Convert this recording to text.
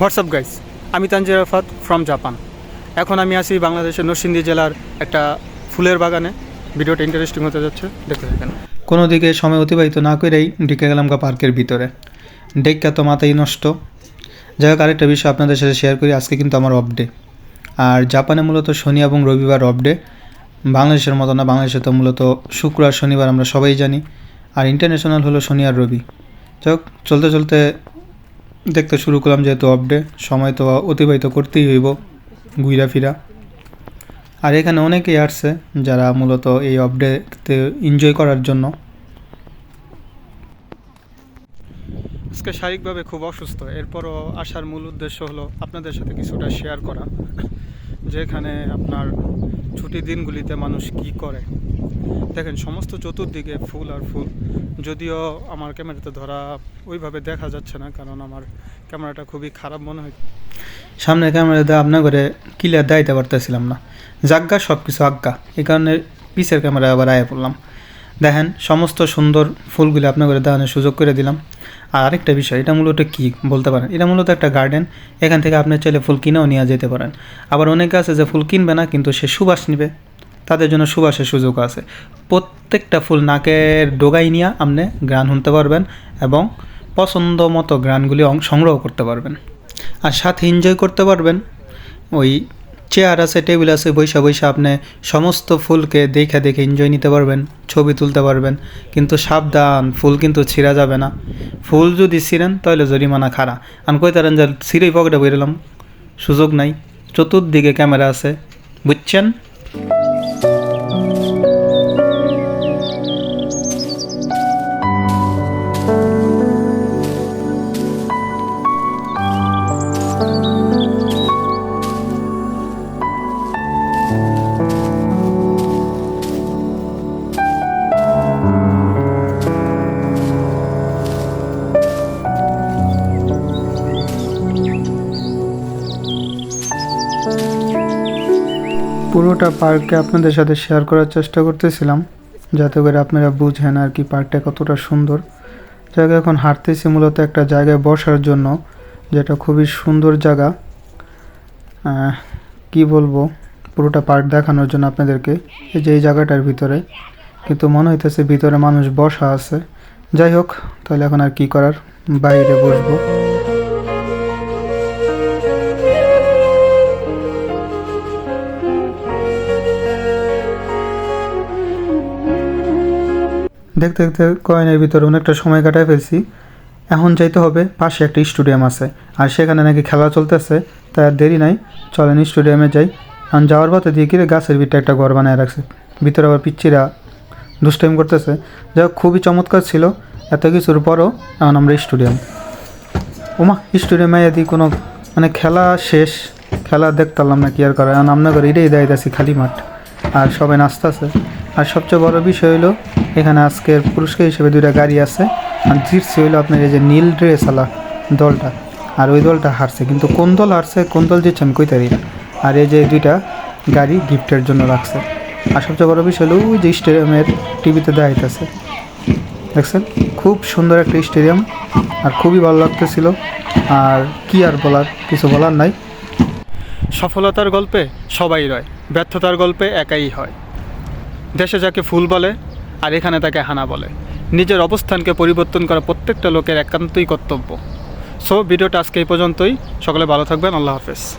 WhatsApp guys আমি Tanjir Arfat from Japan এখন আমি আছি বাংলাদেশের নরসিংদী জেলার একটা ফুলের বাগানে। ভিডিওটা ইন্টারেস্টিং হতে যাচ্ছে, দেখতে থাকেন। কোনো দিকে সময় অতিবাহিত না করেই ঢুকে গেলাম গা পার্কের ভিতরে। ডেকটা তো মাথাই নষ্ট। যাই হোক, আরেকটা বিষয় আপনাদের সাথে শেয়ার করি, আজকে কিন্তু আমার অফ ডে আর জাপানে মূলত শনি এবং রবিবার অফ ডে বাংলাদেশের মতো না, বাংলাদেশে তো মূলত শুক্র আর শনিবার আমরা সবাই জানি। আর ইন্টারন্যাশনাল হলো শনি আর রবি। যাই হোক, চলতে চলতে দেখতে শুরু করলাম যেহেতু অফ ডে সময় তো অতিবাহিত করতেই হইব ঘুরা ফিরা। আর এখানে অনেকেই আসছে যারা মূলত এই অফ ডেতে এনজয় করার জন্য। আজকে শারীরিকভাবে খুব অসুস্থ, এরপরও আসার মূল উদ্দেশ্য হলো আপনাদের সাথে কিছুটা শেয়ার করা, যেখানে আপনার ছুটি দিনগুলিতে মানুষ কি করে। দেখেন, সমস্ত চতুর্দিকে ফুল আর ফুল। যদিও আমার ক্যামেরাতে ধরা ওইভাবে দেখা যাচ্ছে না, কারণ আমার ক্যামেরাটা খুবই খারাপ মনে হয়। সামনে ক্যামেরাতে আপনার করে ক্লিয়ার দেখাইতে পারতেছিলাম না। জাগ্গা সব কিছু আজ্ঞা এই কারণে পিসের ক্যামেরা আবার আয়া পড়লাম। দেখেন, সমস্ত সুন্দর ফুলগুলি আপনার করে দেখানোর সুযোগ করে দিলাম। আর আরেকটা বিষয়, এটা মূলত কি বলতে পারেন? এটা মূলত একটা গার্ডেন এখান থেকে আপনি চাইলে ফুল কিনেও নিয়ে যেতে পারেন। আবার অনেকে আছে যে ফুল কিনবে না, কিন্তু সে সুবাস নিবে। তাদের জন্য সুবাসের সুযোগ আছে। প্রত্যেকটা ফুল নাকের ডোগাই নিয়ে আপনি গান শুনতে পারবেন এবং পছন্দ মতো গানগুলি সংগ্রহ করতে পারবেন। আর সাথে এনজয় করতে পারবেন। ওই চেয়ার আছে টেবিল আছে, বৈশা বৈশা আপনি সমস্ত ফুলকে দেখে দেখে এনজয় নিতে পারবেন, ছবি তুলতে পারবেন। কিন্তু সাবধান, ফুল কিন্তু ছিঁড়া যাবে না। ফুল যদি ছিঁড়েন তাহলে জরিমানা খাড়া। আমি কই তারেন যে ছিঁড়েই পকেটে বেরোলাম সুযোগ নাই। চতুর্দিকে ক্যামেরা আছে, বুঝছেন? পুরোটা পার্ককে আপনাদের সাথে শেয়ার করার চেষ্টা করতেছিলাম। যাতে করে আপনারা বুঝেন আর কি পার্কটা কতটা সুন্দর। জায়গা এখন হাঁটতেছি মূলত একটা জায়গায় বসার জন্য, যেটা খুবই সুন্দর জায়গা। কি বলব, পুরোটা পার্ক দেখানোর জন্য আপনাদেরকে এই যে এই জায়গাটার ভিতরে। কিন্তু মনে হইতেছে ভিতরে মানুষ বসা আছে। যাই হোক, তাহলে এখন আর কি করার? বাইরে বসবো। দেখতে দেখতে কয়েনের ভিতরে অনেকটা সময় কাটায় ফেলছি। এখন যাইতে হবে, পাশে একটা স্টেডিয়াম আছে। আর সেখানে নাকি খেলা চলতেছে, তাই আর দেরি নাই। চলেন স্টেডিয়ামে যাই। এখন যাওয়ার পথে দিয়ে কিরে গাছের ভিতরে একটা ঘর বানায় রাখছে। ভিতরে আবার পিচ্ছিরা দুষ্টাইম করতেছে। হোক, খুবই চমৎকার ছিল। এত কিছুর পরও এখন আমরা স্টেডিয়াম। ওমা, স্টেডিয়ামে যদি কোনো মানে খেলা শেষ, খেলা দেখতাম না কি আর করা এখন আমরা করে এটাই দেখাইতেছি খালি মাঠ। আর সবাই নাচতেছে। আর সবচেয়ে বড় বিষয় হলো এখানে আজকের পুরস্কার হিসেবে দুইটা গাড়ি আছে। আর জিতছে হইল আপনার এই যে নীল ড্রেস আলা দলটা। আর ওই দলটা হারছে, কিন্তু কোন দল হারছে, কোন দল জিতছে আমি কইতে আর এই যে দুইটা গাড়ি গিফটের জন্য রাখছে। আর সবচেয়ে বড় বিষয় হলো, ওই যে স্টেডিয়ামের টিভিতে দেখাইতেছে। দেখছেন? খুব সুন্দর একটা স্টেডিয়াম, আর খুবই ভালো লাগতেছিল। আর কি আর বলার, কিছু বলার নাই। সফলতার গল্পে সবাই রয়, ব্যর্থতার গল্পে একাই হয়। দেশে যাকে ফুল বলে আর এখানে তাকে হানা বলে। নিজের অবস্থানকে পরিবর্তন করা প্রত্যেকটা লোকের একান্তই কর্তব্য। সো, ভিডিওটা আজকে এই পর্যন্তই। সকলে ভালো থাকবেন। আল্লাহ হাফেজ।